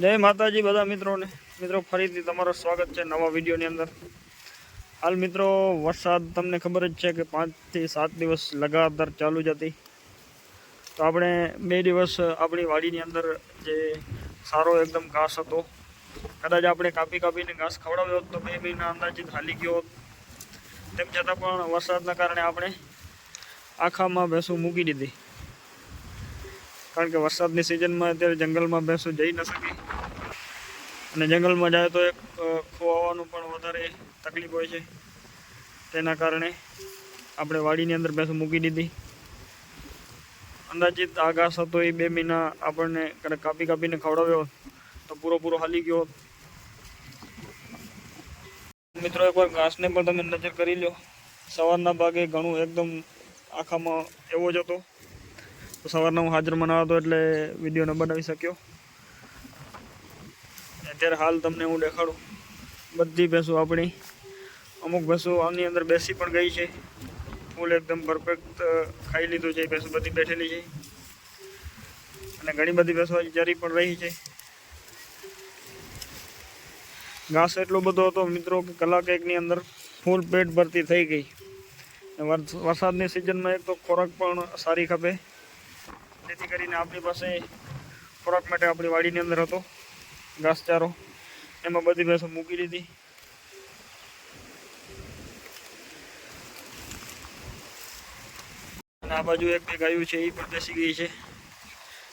જય માતાજી બધા મિત્રોને. મિત્રો, ફરીથી તમારું સ્વાગત છે નવા વિડીયોની અંદર. હાલ મિત્રો, વરસાદ તમને ખબર જ છે કે પાંચથી સાત દિવસ લગાતાર ચાલુ જ હતી. તો આપણે બે દિવસ આપણી વાડીની અંદર જે સારો એકદમ ઘાસ હતો. કદાચ આપણે કાપી કાપીને ઘાસ ખવડાવ્યો હોત તો બે મહિના અંદાજિત હાલી ગયો હોત. તેમ છતાં પણ વરસાદના કારણે આપણે આખામાં ભેંસું મૂકી દીધી. કારણ કે વરસાદની સિઝનમાં અત્યારે જંગલમાં ભેંસો જઈ ન શકે. અને જંગલમાં જાય તો એક ખોવાવાનું પણ વધારે તકલીફ હોય છે. તેના કારણે આપણે વાડીની અંદર ભેંસો મૂકી દીધી. અંદાજિત આ ઘાસ હતો એ બે મહિના આપણને કદાચ કાપી કાપીને ખવડાવ્યો તો પૂરો પૂરો હાલી ગયો મિત્રો એકવાર ઘાસને પણ તમે નજર કરી લો. સવારના ભાગે ઘણું એકદમ આખામાં એવો જ હતો. તો સવારના હું હાજર ના હતો એટલે વીડિયો ન બનાવી શક્યો. અત્યારે હાલ તમને હું દેખાડું. બધી ભેંસો આપણી, અમુક ભેંસો આની અંદર બેસી પણ ગઈ છે. ફૂલ એકદમ પરફેક્ટ ખાઈ લીધું છે ભેંસો બધી બેઠેલી છે. અને ઘણી બધી ભેંસો હજી જરી પણ રહી છે. ઘાસ એટલો બધો હતો મિત્રો કે કલાક એકની અંદર ફૂલ પેટ ભરતી થઈ ગઈ. વરસાદની સિઝનમાં એક તો ખોરાક પણ સારી ખપે. જેથી કરીને આપણી પાસે ખોરાક માટે આપણી વાડીની અંદર હતો, ઘાસચારો. એમાં બધી ભેંસો મૂકી દીધી. અને આ બાજુ એક બે ગાયું છે, એ પણ બેસી ગઈ છે.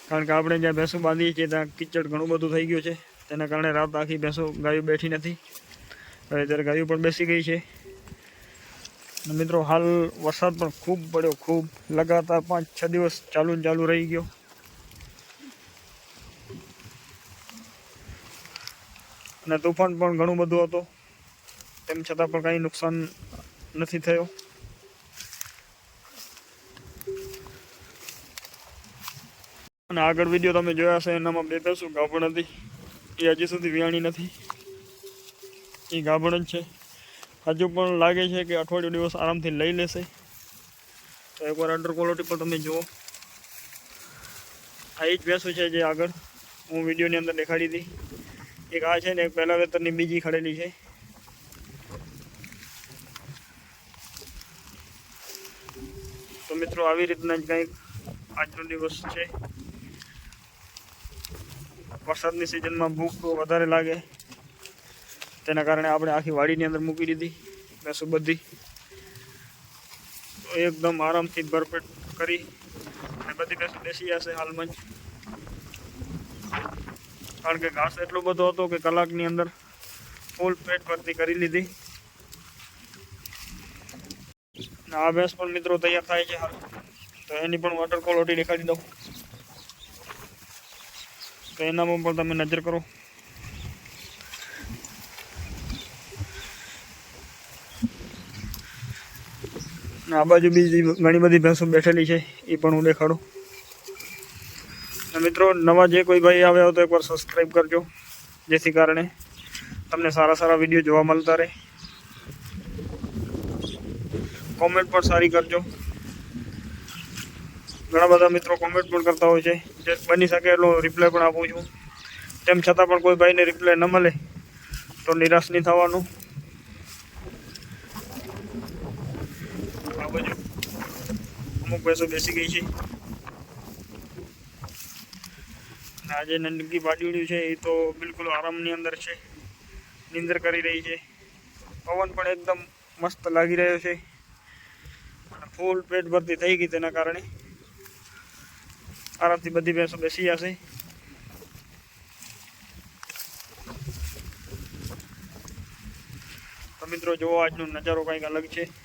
કારણ કે આપણે જ્યાં ભેંસો બાંધીએ છીએ, ત્યાં કિચડ ઘણું બધું થઈ ગયું છે. તેના કારણે રાત આખી ભેંસો ગાયું બેઠી નથી. હવે અત્યારે ગાયું પણ બેસી ગઈ છે. મિત્રો, હાલ વરસાદ પણ ખૂબ પડ્યો, ખૂબ. લગાતાર પાંચ, છ દિવસ ચાલુ ચાલુ રહી ગયો. અને તુફાન પણ ઘણું બધું હતું. તેમ છતાં પણ કાંઈ નુકસાન નથી થયો. અને આગળ વીડિયો તમે જોયા હશે, એનામાં બે ભેંસો ગાભણ હતી. એ હજી સુધી વિયાણી નથી. એ ગાભણ જ છે. હજુ પણ લાગે છે કે અઠવાડિયું દિવસ આરામથી લઈ લેશે. તો એકવાર અંડર ક્વોલિટી પર તમે જુઓ. આ જ ભેંસો છે જે આગળ હું વિડીયોની અંદર દેખાડી હતી. એક આ છે ને, એક પહેલા વેતરની બીજી ખડેલી છે. તો મિત્રો આવી રીતના જ કંઈક આજનો દિવસ છે. વરસાદની સિઝનમાં ભૂખ વધારે લાગે. તેના કારણે આપણે આખી વાડીની અંદર મૂકી દીધી ભેંસો બધી. તો એકદમ આરામથી ભરપેટ કરી અને બધી ભેંસો બેસી જશે હાલમાં જ. કારણ કે ઘાસ એટલો બધો હતો કે કલાકની અંદર ફૂલ પેટ ભરતી કરી લીધી. અને આ ભેંસ પણ મિત્રો તૈયાર થાય છે હાલ. તો એની પણ વોટર ક્વોલિટી દેખાડી દઉં. તો એનામાં પણ તમે નજર કરો. આ બાજુ બીજી ઘણી બધી ભેંસો બેઠેલી છે, એ પણ હું દેખાડું. મિત્રો, નવા જે કોઈ ભાઈ આવ્યા હોય તો એકવાર સબસ્ક્રાઈબ કરજો, જેથી કારણે તમને સારા સારા વીડિયો જોવા મળતા રહે. કોમેન્ટ પણ સારી કરજો. ઘણા બધા મિત્રો કોમેન્ટ પણ કરતા હોય છે, જે બની શકે એટલો રિપ્લાય પણ આપું છું. તેમ છતાં પણ કોઈ ભાઈને રિપ્લાય ન મળે, તો નિરાશ નહીં થવાનું. બાજુ અમુક ભેંસો બેસી ગઈ છે. અને આજે નંદકી બાજુડ્યું છે, એ તો બિલકુલ આરામની અંદર છે. નિંદર કરી રહી છે. પવન પણ એકદમ મસ્ત લાગી રહ્યો છે. અને ફૂલ પેટ ભરતી થઈ ગઈ તેના કારણે. આરામથી બધી ભેંસો બેસી જશે. તો મિત્રો, જુઓ, આજનો નજારો કંઈક અલગ છે.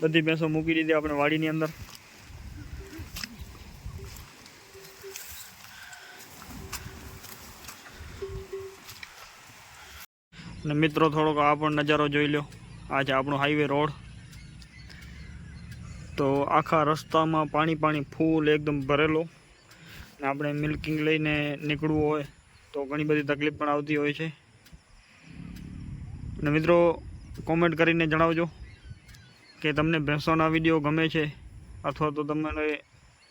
બધી ભેંસો મૂકી દીધી આપણે વાડીની અંદર. અને મિત્રો, થોડોક આ પણ નજારો જોઈ લો આ છે આપણો હાઈવે રોડ તો આખા રસ્તામાં પાણી પાણી ફૂલ એકદમ ભરેલો. અને આપણે મિલ્કિંગ લઈને નીકળવું હોય તો ઘણી બધી તકલીફ પણ આવતી હોય છે. અને મિત્રો કોમેન્ટ કરીને જણાવજો. કે તમને ભેંસોના વીડિયો ગમે છે, અથવા તો તમને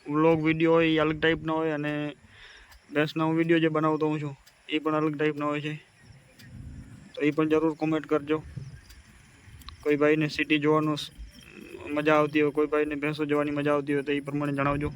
વ્લોગ વીડિયો હોય એ અલગ ટાઈપનો હોય અને ભેંસનો હું વીડિયો જે બનાવતો હોઉં છું, એ પણ અલગ ટાઈપના હોય છે. તો એ પણ જરૂર કોમેન્ટ કરજો. કોઈ ભાઈને સિટી જોવાનું મજા આવતી હોય, કોઈ ભાઈને ભેંસો જોવાની મજા આવતી હોય તો એ પ્રમાણે જણાવજો.